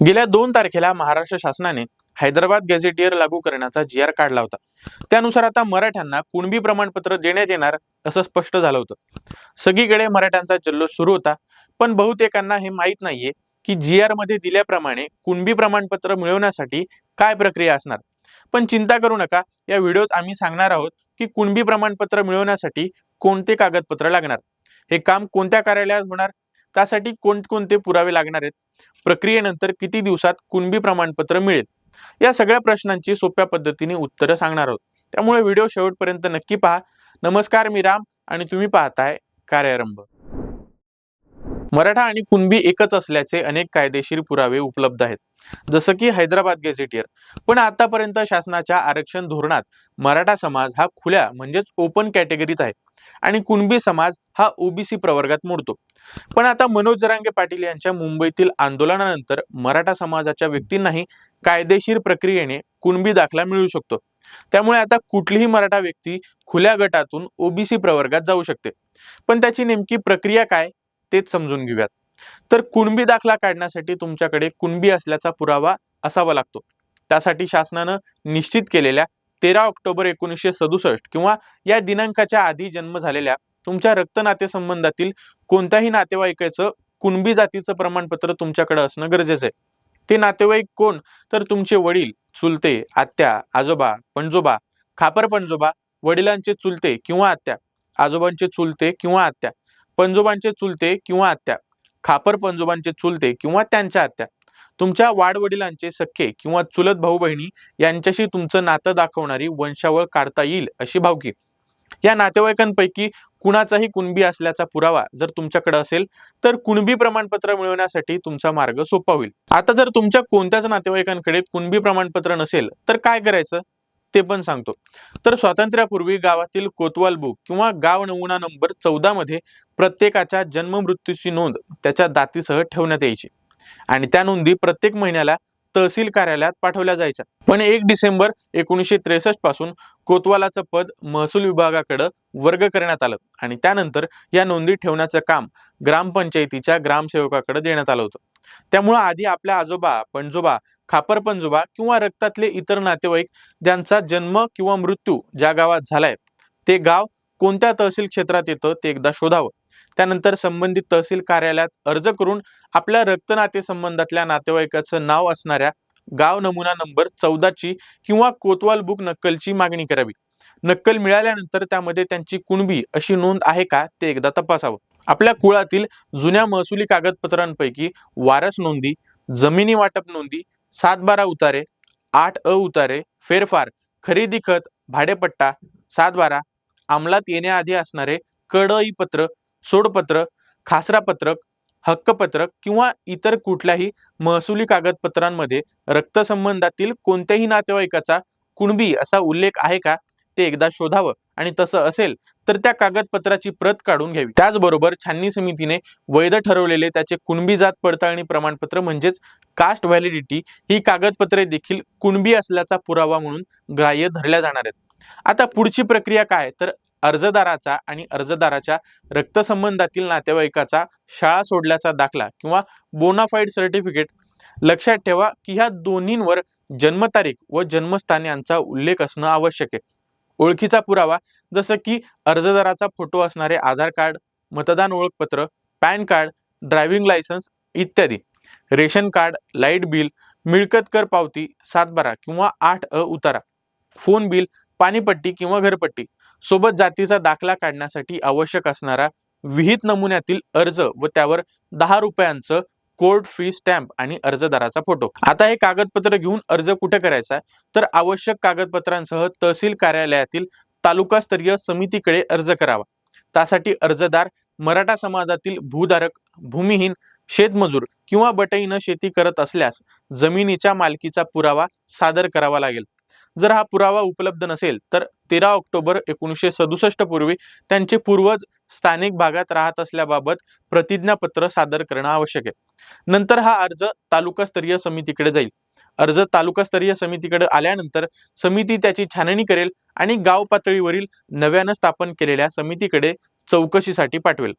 गेल्या दोन तारखेला महाराष्ट्र शासनाने हैदराबाद गॅझेटियर लागू करण्याचा जी आर काढला होता. त्यानुसार आता मराठ्यांना कुणबी प्रमाणपत्र देण्यात येणार असं स्पष्ट झालं होतं. सगळीकडे मराठ्यांचा जल्लोष सुरू होता पण बहुतेकांना हे माहीत नाहीये की जी आरमध्ये दिल्याप्रमाणे कुणबी प्रमाणपत्र मिळवण्यासाठी काय प्रक्रिया असणार. पण चिंता करू नका या व्हिडिओत आम्ही सांगणार आहोत की कुणबी प्रमाणपत्र मिळवण्यासाठी कोणते कागदपत्र लागणार. हे काम कोणत्या कार्यालयात होणार? त्यासाठी कोणकोणते पुरावे लागणार आहेत? प्रक्रियेनंतर किती दिवसात कुणबी प्रमाणपत्र मिळेल? या सगळ्या प्रश्नांची सोप्या पद्धतीने उत्तरं सांगणार आहोत. त्यामुळे व्हिडिओ शेवटपर्यंत नक्की पहा. नमस्कार मी राम आणि तुम्ही पाहताय कार्यारंभ. मराठा आणि कुणबी एकच असल्याचे अनेक कायदेशीर पुरावे उपलब्ध आहेत. जसं की हैदराबाद गॅझेटियर. पण आतापर्यंत शासनाच्या आरक्षण धोरणात मराठा समाज हा खुल्या म्हणजेच ओपन कॅटेगरीत आहे. आणि कुणबी समाज हा ओबीसी प्रवर्गात मोडतो. पण आता मनोज जरांगे पाटील यांच्या मुंबईतील आंदोलनानंतर मराठा समाजाच्या व्यक्तींनाही कायदेशीर प्रक्रियेने कुणबी दाखला मिळू शकतो. त्यामुळे आता कुठलीही मराठा व्यक्ती खुल्या गटातून ओबीसी प्रवर्गात जाऊ शकते. पण त्याची नेमकी प्रक्रिया काय तेच समजून घेऊयात. तर कुणबी दाखला काढण्यासाठी तुमच्याकडे कुणबी असल्याचा पुरावा असावा लागतो. त्यासाठी शासनानं निश्चित केलेल्या तेरा ऑक्टोबर एकोणीसशे सदुसष्ट किंवा या दिनांकाच्या आधी जन्म झालेल्या तुमच्या रक्त नातेसंबंधातील कोणत्याही नातेवाईकाचं कुणबी जातीचं प्रमाणपत्र तुमच्याकडे असणं गरजेचं आहे. ते नातेवाईक कोण? तर तुमचे वडील चुलते आत्या आजोबा पणजोबा खापर पणजोबा वडिलांचे चुलते किंवा आत्या आजोबांचे चुलते किंवा आत्या पणजोबांचे चुलते किंवा आत्या खापर पणजोबांचे चुलते किंवा त्यांच्या आत्या. तुमच्या वाडवडिलांचे सख्खे किंवा चुलत भाऊ बहिणी यांच्याशी तुमचं नातं दाखवणारी वंशावळ काढता येईल अशी भावकी. या नातेवाईकांपैकी कुणाचाही कुणबी असल्याचा पुरावा जर तुमच्याकडे असेल तर कुणबी प्रमाणपत्र मिळवण्यासाठी तुमचा मार्ग सोपा होईल. आता जर तुमच्या कोणत्याच नातेवाईकांकडे कुणबी प्रमाणपत्र नसेल तर काय करायचं? ते पण सांगतो. तर स्वातंत्र्यापूर्वी गावातील कोतवाल बुक किंवा गाव नमुना नंबर चौदा मध्ये प्रत्येकाच्या जन्म मृत्यूची नोंद त्याच्या दातीसह ठेवण्यात यायची. आणि त्या नोंदी प्रत्येक महिन्याला तहसील कार्यालयात पाठवल्या जायच्या. पण एक डिसेंबर एकोणीसशे त्रेसष्टपासून कोतवालाचं पद महसूल विभागाकडे वर्ग करण्यात आलं आणि त्यानंतर या नोंदी ठेवण्याचं काम ग्रामपंचायतीच्या ग्रामसेवकाकडे देण्यात आलं होतं. त्यामुळं आधी आपल्या आजोबा पणजोबा खापर पणजोबा किंवा रक्तातले इतर नातेवाईक ज्यांचा जन्म किंवा मृत्यू ज्या गावात झालाय ते गाव कोणत्या तहसील क्षेत्रात येतं ते एकदा शोधावं. त्यानंतर संबंधित तहसील कार्यालयात अर्ज करून आपल्या रक्त नातेसंबंधातल्या नातेवाईकाचं नाव असणाऱ्या गाव नमुना नंबर चौदाची किंवा कोतवाल बुक नक्कलची मागणी करावी. नक्कल मिळाल्यानंतर त्यामध्ये त्यांची कुणबी अशी नोंद आहे का ते एकदा तपासावं. आपल्या कुळातील जुन्या महसुली कागदपत्रांपैकी वारस नोंदी जमिनी वाटप नोंदी सातबारा उतारे आठ अ उतारे फेरफार खरेदी खत भाडेपट्टा सातबारा अंमलात येण्याआधी असणारे कडई पत्र सोडपत्र खासरा पत्रक हक्कपत्रक किंवा इतर कुठल्याही महसुली कागदपत्रांमध्ये रक्तसंबंधातील कोणत्याही नातेवाईकाचा कुणबी असा उल्लेख आहे का? ते एकदा शोधावं. आणि तसं असेल तर त्या कागदपत्राची प्रत काढून घ्यावी. त्याचबरोबर छाननी समितीने वैध ठरवलेले त्याचे कुणबी जात पडताळणी प्रमाणपत्र म्हणजेच कास्ट व्हॅलिडिटी ही कागदपत्रे देखील कुणबी असल्याचा पुरावा म्हणून ग्राह्य धरल्या जाणार आहेत. आता पुढची प्रक्रिया काय तर अर्जदाराचा आणि अर्जदाराच्या रक्तसंबंधातील नातेवाईकाचा शाळा सोडल्याचा दाखला किंवा बोनाफाईड सर्टिफिकेट लक्षात ठेवा की ह्या दोन्हींवर जन्मतारीख व जन्मस्थान यांचा उल्लेख असणं आवश्यक आहे. ओळखीचा पुरावा जसं की अर्जदाराचा फोटो असणारे आधार कार्ड मतदान ओळखपत्र पॅन कार्ड ड्रायव्हिंग लायसन्स इत्यादी. रेशन कार्ड लाइट बिल मिळकत कर पावती सातबारा किंवा आठ अ उतारा. फोन बिल पाणीपट्टी किंवा घरपट्टी. सोबत जातीचा दाखला काढण्यासाठी आवश्यक असणारा विहित नमुन्यातील अर्ज व त्यावर दहा रुपयांचं कोर्ट फी स्टॅम्प आणि अर्जदाराचा फोटो. आता हे कागदपत्र घेऊन अर्ज कुठे करायचा? तर आवश्यक कागदपत्रांसह तहसील कार्यालयातील तालुकास्तरीय समितीकडे अर्ज करावा. त्यासाठी अर्जदार मराठा समाजातील भूधारक भूमिहीन शेतमजूर किंवा बटईनं शेती करत असल्यास जमिनीच्या मालकीचा पुरावा सादर करावा लागेल. जर हा पुरावा उपलब्ध नसेल तर तेरा ऑक्टोबर एकोणीसशे सदुसष्ट पूर्वी त्यांचे पूर्वज स्थानिक भागात राहत असल्याबाबत प्रतिज्ञापत्र सादर करणं आवश्यक आहे. नंतर हा अर्ज तालुकास्तरीय समितीकडे जाईल. अर्ज तालुकास्तरीय समितीकडे आल्यानंतर समिती त्याची छाननी करेल आणि गाव पातळीवरील नव्यानं स्थापन केलेल्या समितीकडे चौकशीसाठी पाठवेल.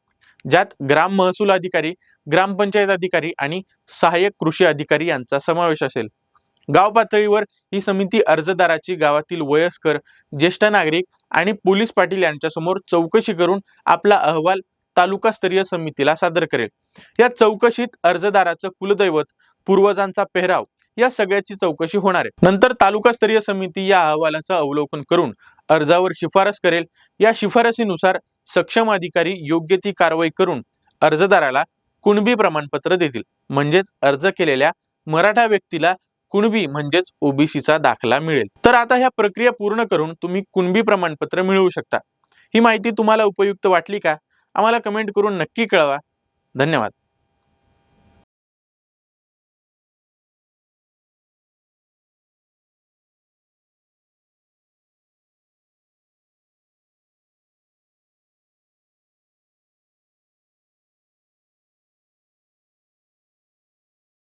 ज्यात ग्राम महसूल अधिकारी ग्रामपंचायत अधिकारी आणि सहाय्यक कृषी अधिकारी यांचा समावेश असेल. गाव पातळीवर ही समिती अर्जदाराची गावातील वयस्कर ज्येष्ठ नागरिक आणि पोलीस पाटील यांच्यासमोर चौकशी करून आपला अहवाल तालुकास्तरीय समितीला सादर करेल. या चौकशीत अर्जदाराचं कुलदैवत पूर्वजांचा पेहराव या सगळ्याची चौकशी होणार आहे. नंतर तालुकास्तरीय समिती या अहवालाचं अवलोकन करून अर्जावर शिफारस करेल. या शिफारसीनुसार सक्षम अधिकारी योग्य ती कारवाई करून अर्जदाराला कुणबी प्रमाणपत्र देतील. म्हणजेच अर्ज केलेल्या मराठा व्यक्तीला कुणबी म्हणजेच ओबीसीचा दाखला मिळेल. तर आता ह्या प्रक्रिया पूर्ण करून तुम्ही कुणबी प्रमाणपत्र मिळवू शकता. ही माहिती तुम्हाला उपयुक्त वाटली का? आम्हाला कमेंट करून नक्की कळवा. धन्यवाद.